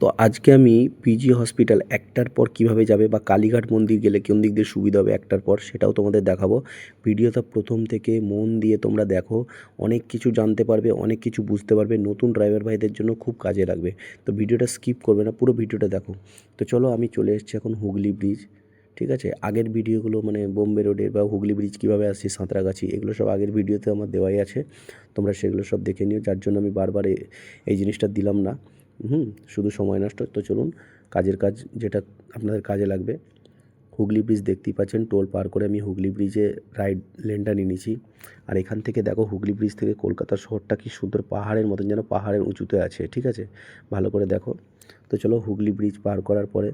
তো আজকে আমি পিজি হসপিটাল একটার পর কীভাবে যাবে বা কালীঘাট মন্দির গেলে কোন দিক দিয়ে সুবিধা হবে একটার পর সেটাও তোমাদের দেখাবো। ভিডিওটা প্রথম থেকে মন দিয়ে তোমরা দেখো, অনেক কিছু জানতে পারবে, অনেক কিছু বুঝতে পারবে, নতুন ড্রাইভার ভাইদের জন্য খুব কাজে লাগবে। তো ভিডিওটা স্কিপ করবে না, পুরো ভিডিওটা দেখো। তো চলো আমি চলে এসেছি এখন হুগলি ব্রিজ ঠিক আছে? আগের ভিডিওগুলো মানে বোম্বে রোডের বা হুগলি ব্রিজ কীভাবে আসছি, সাঁতরাগাছি, এগুলো সব আগের ভিডিওতে আমার দেওয়াই আছে। তোমরা সেগুলো সব দেখে নিও, যার জন্য আমি বারবার এই জিনিসটা দিলাম না। হুম, শুধু সময় নষ্ট, তো চলুন কাজের কাজ যেটা আপনাদের কাজে লাগবে। হুগলি ব্রিজ দেখতেই পাচ্ছেন টোল পার করে আমি হুগলি ব্রিজে রাইড লেনটা নিয়ে নিয়েছি। আর এখান থেকে দেখো হুগলি ব্রিজ থেকে কলকাতা শহরটা কি সুন্দর পাহাড়ের মতন, যেন পাহাড়ের উঁচুতে আছে, ঠিক আছে? ভালো করে দেখো। তো চলো হুগলি ব্রিজ পার করার পরে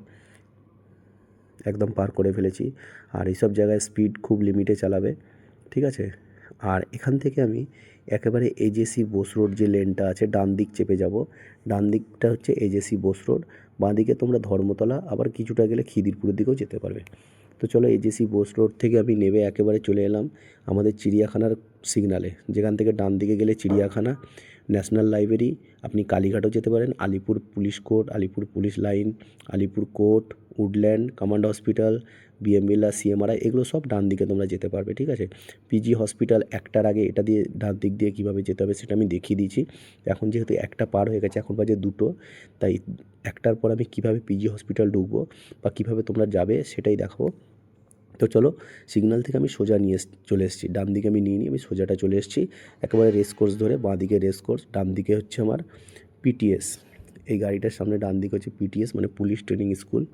একদম পার করে ফেলেছি। আর এইসব জায়গায় স্পিড খুব লিমিটে চালাবে, ঠিক আছে? আর এখান থেকে আমি একেবারে এজেসি বোস রোড যে লেনটা আছে ডান দিক চেপে যাব। ডান দিকটা হচ্ছে এজেসি বোস রোড বাঁ দিকে তোমরা ধর্মতলা, আবার কিছুটা গেলে খিদিরপুরের দিকেও যেতে পারবে। তো চলো এজেসি বোস রোড থেকে আমি নেবে একেবারে চলে এলাম আমাদের চিড়িয়াখানার সিগনালে যেখান থেকে ডান দিকে গেলে চিড়িয়াখানা ন্যাশনাল লাইব্রেরি আপনি কালীঘাটও যেতে পারেন, Alipore police court Alipore police line Alipore court Woodland command hospital বিএমবিলা CMRI এগুলো সব ডান দিকে তোমরা যেতে পারবে, ঠিক আছে? পিজি হসপিটাল একটার আগে এটা দিয়ে ডান দিক দিয়ে কীভাবে যেতে হবে সেটা আমি দেখিয়ে দিয়েছি। এখন যেহেতু একটা পার হয়ে গেছে, এখন বাজে দুটো, তাই একটার পর আমি কীভাবে পিজি হসপিটাল ঢুকবো বা কীভাবে তোমরা যাবে সেটাই দেখাবো। তো চলো সিগন্যাল থেকে আমি সোজা নিয়ে চলে এসেছি। ডান দিকে আমি নিয়ে নিই আমি সোজাটা চলে এসেছি, একেবারে রেস কোর্স ধরে বাঁ দিকে রেস কোর্স ডান দিকে হচ্ছে আমার পিটিএস এই গাড়িটার সামনে ডান দিকে হচ্ছে পিটিএস মানে পুলিশ ট্রেনিং স্কুল।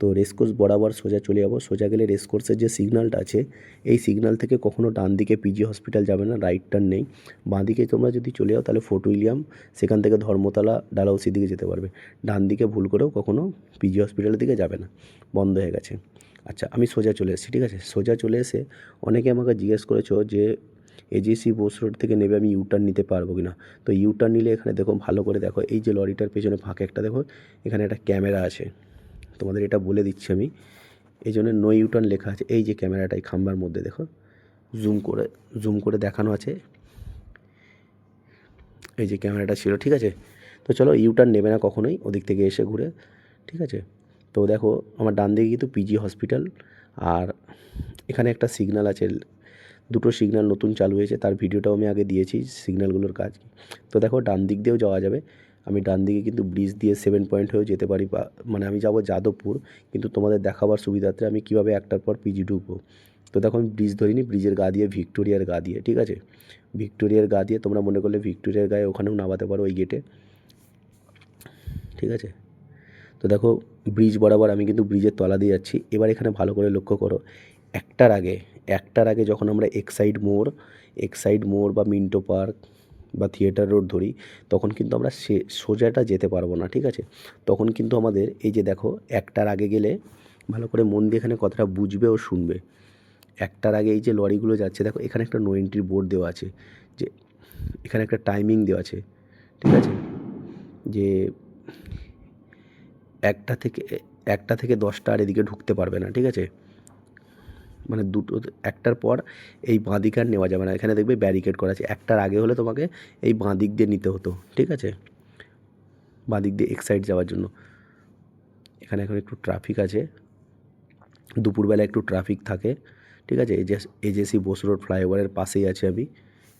তো রেসকোর্স বরাবর সোজা চলে যাব। সোজা গেলে রেসকোর্সের যে সিগনালটা আছে, এই সিগনাল থেকে কখনো ডান দিকে পিজি হসপিটাল যাবে না রাইট টার্ন নেই। বাঁ দিকে তোমরা যদি চলে যাও, তাহলে ফোর্ট উইলিয়াম সেখান থেকে ধর্মতলা ডালাউসির দিকে যেতে পারবে। ডান দিকে ভুল করেও কখনো পিজি হসপিটালের দিকে যাবে না। বন্ধ হয়ে গেছে। আচ্ছা আমি সোজা চলে এসেছি ঠিক আছে? সোজা চলে এসে অনেকে আমাকে জিজ্ঞেস করেছ যে এজিসি বোস রোড থেকে নেবে, আমি ইউটার্ন নিতে পারব কি না তো ইউটার্ন নিলে এখানে দেখো, ভালো করে দেখো, এই যে লরিটার পেছনে ফাঁকে একটা দেখো, এখানে একটা ক্যামেরা আছে। তোমাদের এটা বলে দিচ্ছি আমি। এই জন্য নো ইউটার্ন লেখা আছে। এই যে ক্যামেরাটা, এই খাম্বার মধ্যে দেখো জুম করে জুম করে দেখানো আছে। এই যে ক্যামেরাটা ছিল, ঠিক আছে? তো চলো ইউটার্ন নেবে না কখনোই, ওদিক থেকে এসে ঘুরে, ঠিক আছে? তো দেখো, আমার ডান দিকে কিন্তু পিজি হসপিটাল আর এখানে একটা সিগন্যাল আছে দুটো সিগন্যাল নতুন চালু হয়েছে, তার ভিডিওটাও আমি আগে দিয়েছি সিগন্যালগুলোর কাজ। তো দেখো, ডান দিক দিয়েও যাওয়া যাবে। আমি ডান দিকে কিন্তু ব্রিজ দিয়ে সেভেন পয়েন্ট হয়েও যেতে পারি বা মানে আমি যাব যাদবপুর, কিন্তু তোমাদের দেখাবার সুবিধার্থে আমি কীভাবে একটার পর পিজি ঢুকবো। তো দেখো, আমি ব্রিজ ধরিনি ব্রিজের গা দিয়ে ভিক্টোরিয়ার গা দিয়ে, ঠিক আছে? ভিক্টোরিয়ার গা দিয়ে তোমরা মনে করলে ভিক্টোরিয়ার গায়ে ওখানেও নামাতে পারো ওই গেটে ঠিক আছে? তো দেখো ব্রিজ বরাবর আমি কিন্তু ব্রিজের তলা দিয়ে যাচ্ছি। এবার এখানে ভালো করে লক্ষ্য করো, একটার আগে একটার আগে যখন আমরা এক্সাইড মোড় এক্সাইড মোড় বা মিন্টো পার্ক বা থিয়েটার রোড ধরি, তখন কিন্তু আমরা সে, সোজাটা যেতে পারব না, ঠিক আছে? তখন কিন্তু আমাদের এই যে দেখো, একটার আগে গেলে ভালো করে মন দিয়ে এখানে কথাটা বুঝবে ও শুনবে। একটার আগে এই যে লরিগুলো যাচ্ছে, দেখো এখানে একটা নো এন্ট্রি বোর্ড দেওয়া আছে, যে এখানে একটা টাইমিং দেওয়া আছে, ঠিক আছে? যে একটা থেকে একটা থেকে দশটা আর এদিকে ঢুকতে পারবে না, ঠিক আছে? মানে দুটো, একটার পর এই বাঁ দিকে আর নেওয়া যাবে না। এখানে দেখবে ব্যারিকেড করা আছে। একটার আগে হলে তোমাকে এই বাঁ দিক দিয়ে নিতে হতো, ঠিক আছে? বাঁ দিক দিয়ে এক সাইড যাওয়ার জন্য। এখানে এখন একটু ট্রাফিক আছে। দুপুরবেলা একটু ট্রাফিক থাকে, ঠিক আছে? এজেসি বোস রোড ফ্লাইওভারের পাশেই আছে আমি।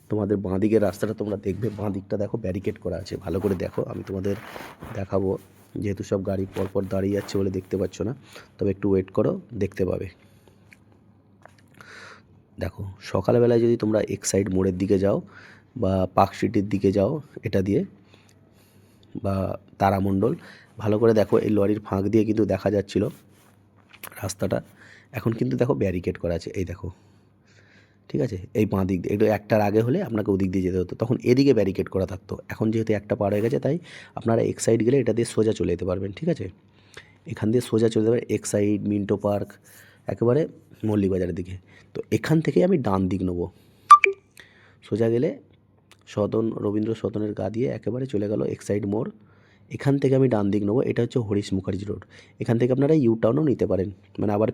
তোমাদের বাঁ দিকের রাস্তাটা তোমরা দেখবে। বাঁ দিকটা দেখো ব্যারিকেড করা আছে। ভালো করে দেখো। আমি তোমাদের দেখাবো। যেহেতু সব গাড়ি পরপর দাঁড়িয়ে যাচ্ছে বলে দেখতে পাচ্ছ না, তবে একটু ওয়েট করো, দেখতে পাবে। দেখো, সকালবেলায় যদি তোমরা এক সাইড মোড়ের দিকে যাও বা পার্ক স্ট্রিটের দিকে যাও, এটা দিয়ে বা তারামণ্ডল, ভালো করে দেখো, এই লরির ফাঁক দিয়ে কিন্তু দেখা যাচ্ছিল রাস্তাটা। এখন কিন্তু দেখো ব্যারিকেড করা আছে, এই দেখো। ঠিক আছে? এই বাঁ দিক দিয়ে, একটু একটার আগে হলে আপনাকে ওদিক দিয়ে যেতে হতো। তখন এদিকে ব্যারিকেড করা থাকতো। এখন যেহেতু একটা পার হয়ে গেছে, তাই আপনারা এক সাইড গেলে এটা দিয়ে সোজা চলে যেতে পারবেন, ঠিক আছে? এখান দিয়ে সোজা চলে যাবে এক সাইড মিন্টো পার্ক একেবারে মল্লিকবাজারের দিকে। তো এখান থেকে আমি ডান দিক নেব। সোজা গেলে সদন, রবীন্দ্র সদনের গা দিয়ে একেবারে চলে গেল এক সাইড মোড়। এখান থেকে আমি ডান দিক নেব, এটা হচ্ছে হরিশ মুখার্জি রোড। এখান থেকে আপনারা ইউ টার্নও নিতে পারেন মানে আবার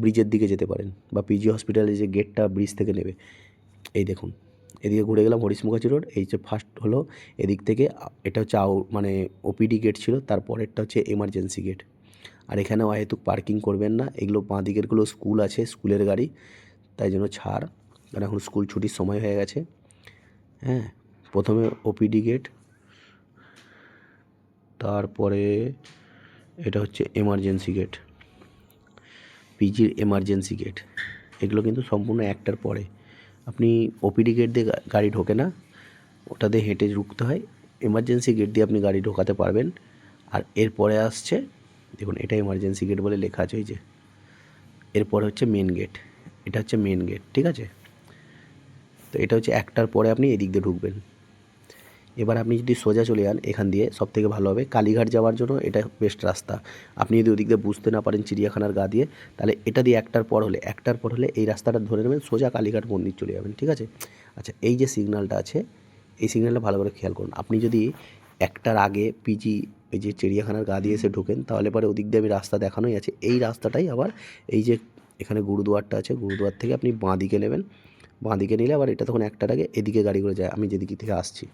ব্রিজের দিকে যেতে পারেন বা পিজি হসপিটালের যে গেটটা ব্রিজ থেকে নেবে। এই দেখুন, এদিকে ঘুরে গেলাম হরিশ মুখার্জি রোড, এই যে ফার্স্ট হলো, এদিক থেকে এটা হচ্ছে আউ মানে ওপিডি গেট ছিল, তারপরেরটা হচ্ছে এমার্জেন্সি গেট। আর এখানে অহেতুক পার্কিং করবেন না। এগুলো বাঁ দিকেরগুলো স্কুল আছে স্কুলের গাড়ি। তাই জন্য ছাড়। কারণ এখন স্কুল ছুটির সময় হয়ে গেছে। হ্যাঁ প্রথমে ওপিডি গেট তারপরে এটা হচ্ছে এমার্জেন্সি গেট পিজির এমার্জেন্সি গেট এগুলো কিন্তু সম্পূর্ণ একটার পরে। আপনি ওপিডি গেট দিয়ে গাড়ি ঢোকে না, ওটা দিয়ে হেঁটে ঢুকতে হয়। এমার্জেন্সি গেট দিয়ে আপনি গাড়ি ঢোকাতে পারবেন। আর এরপরে আসছে দেখুন, এটা এমার্জেন্সি গেট বলে লেখা আছে ওই যে। এরপরে হচ্ছে মেন গেট এটা হচ্ছে মেন গেট ঠিক আছে? তো এটা হচ্ছে একটার পরে আপনি এদিক দিয়ে ঢুকবেন। এবার আপনি যদি সোজা চলে যান, এখান দিয়ে সব থেকে ভালো হবে, কালীঘাট যাওয়ার জন্য এটা বেস্ট রাস্তা। আপনি যদি ওদিক দিয়ে বুঝতে না পারেন চিড়িয়াখানার গা দিয়ে, তাহলে এটা দিয়ে একটার পর হলে, একটার পর হলে এই রাস্তাটা ধরে নেবেন, সোজা কালীঘাট মন্দির চলে যাবেন, ঠিক আছে? আচ্ছা এই যে সিগন্যালটা আছে, এই সিগন্যালটা ভালো করে খেয়াল করুন। আপনি যদি একটার আগে পিজি এই যে চিড়িয়াখানার গা দিয়ে এসে ঢোকেন, তাহলে পরে ওদিক দিয়ে আমি রাস্তা দেখানোই আছে। এই রাস্তাটাই আবার এই যে এখানে গুরুদুয়ারটা আছে, গুরুদুয়ার থেকে আপনি বাঁ দিকে নেবেন। বাঁ দিকে নিলে আবার এটা তখন একটার আগে এদিকে গাড়িগুলো যায়। আমি যেদিকে থেকে আসছি।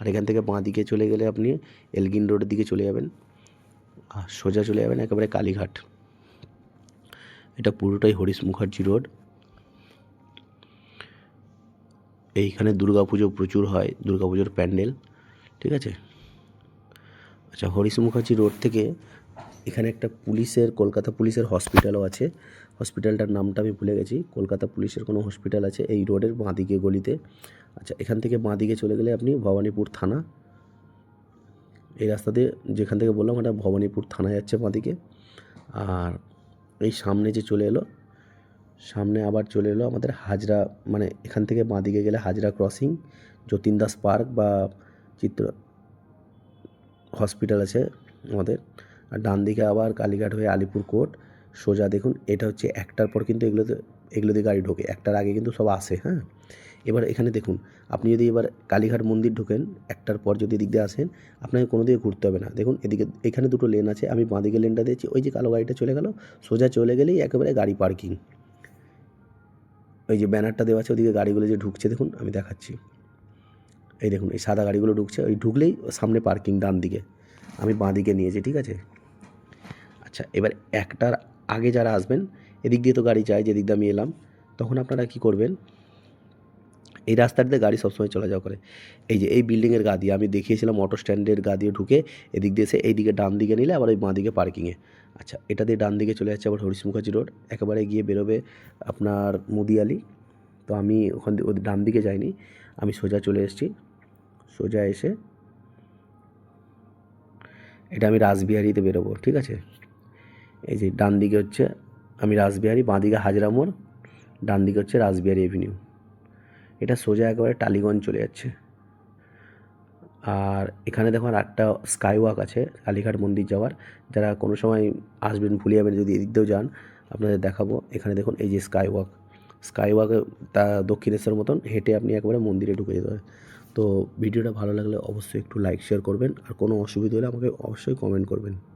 আর এখান থেকে বাঁ দিকে চলে গেলে আপনি এলগিন রোডের দিকে চলে যাবেন। আর সোজা চলে যাবেন একেবারে কালীঘাট। এটা পুরোটাই হরিশ মুখার্জি রোড। এইখানে দুর্গাপুজো প্রচুর হয়, দুর্গাপুজোর প্যান্ডেল। ঠিক আছে? আচ্ছা হরিশ মুখার্জি রোড থেকে এখানে একটা পুলিশের, কলকাতা পুলিশের হসপিটালও আছে। হসপিটালটার নামটা আমি ভুলে গেছি। কলকাতা পুলিশের কোনো হসপিটাল আছে এই রোডের বাঁদিকে গলিতে। আচ্ছা এখান থেকে বাঁদিকে চলে গেলে আপনি ভবানীপুর থানা। এই রাস্তা দিয়ে যেখান থেকে বললাম ওটা ভবানীপুর থানা যাচ্ছে বাঁদিকে। আর এই সামনে যে চলে এলো, সামনে আবার চলে এলো আমাদের হাজরা মানে এখান থেকে বাঁদিকে গেলে হাজরা ক্রসিং, যতীন দাস পার্ক বা চিত্র হসপিটাল আছে আমাদের। আর ডান দিকে আবার কালীঘাট হয়ে আলিপুর কোর্ট। সোজা দেখুন, এটা হচ্ছে একটার পর কিন্তু এগুলোতে এগুলোতে গাড়ি ঢোকে। একটার আগে কিন্তু সব আসে হ্যাঁ? এবার এখানে দেখুন, আপনি যদি এবার কালীঘাট মন্দির ঢোকেন, একটার পর যদি এদিক দিয়ে আসেন, আপনাকে কোনো দিকে ঘুরতে হবে না। দেখুন, এদিকে, এখানে দুটো লেন আছে, আমি বাঁদিকে লেনটা দিয়েছি, ওই যে কালো গাড়িটা চলে গেল, সোজা চলে গেলেই একেবারে গাড়ি পার্কিং। ওই যে ব্যানারটা দেওয়া আছে, ওদিকে গাড়িগুলো যে ঢুকছে, দেখুন, আমি দেখাচ্ছি। এই দেখুন, এই সাদা গাড়িগুলো ঢুকছে, ওই ঢুকলেই সামনে পার্কিং ডান দিকে। আমি বাঁ দিকে নিয়েছি, ঠিক আছে? আচ্ছা এবার একটার আগে যারা আসবেন, এদিক দিয়ে তো গাড়ি যায়, যেদিক দিয়ে আমি এলাম, তখন আপনারা কি করবেন? এই রাস্তাটিতে গাড়ি সবসময় চলা যাওয়া করে। এই যে, এই বিল্ডিংয়ের গা দিয়ে, আমি দেখিয়েছিলাম অটো স্ট্যান্ডের গা দিয়ে ঢুকে, এদিক দিয়ে এসে এইদিকে ডান দিকে নিলে, আবার ওই বাঁ দিকে পার্কিংয়ে আচ্ছা এটা দিয়ে ডান দিকে চলে যাচ্ছে আবার হরিশ মুখার্জি রোড, একেবারে গিয়ে বেরোবে আপনার মুদিয়ালি। তো আমি ওখান ওদের ডান দিকে যাইনি, আমি সোজা চলে এসেছি। সোজা এসে এটা আমি রাসবিহারিতে বেরোবো, ঠিক আছে? এই যে ডান দিকে হচ্ছে আমি রাসবিহারি, বাঁ দিকে হাজরা মোড়, ডান দিকে হচ্ছে রাসবিহারি এভিনিউ এটা সোজা একেবারে টালিগঞ্জ চলে যাচ্ছে। আর এখানে দেখুন একটা স্কাই ওয়াক আছে, কালীঘাট মন্দির যাওয়ার। যারা কোনো সময় আসবেন ভুলে যাবেন, যদি এদিক দিয়েও যান, আপনাদের দেখাবো। এখানে দেখুন এই যে স্কাই ওয়াক স্কাই ওয়াকে তা দক্ষিণেশ্বর মতন হেঁটে আপনি একবারে মন্দিরে ঢুকে যেতে হয় তো ভিডিওটা ভালো লাগলে অবশ্যই একটু লাইক শেয়ার করবেন। আর কোনো অসুবিধা হলে আমাকে অবশ্যই কমেন্ট করবেন।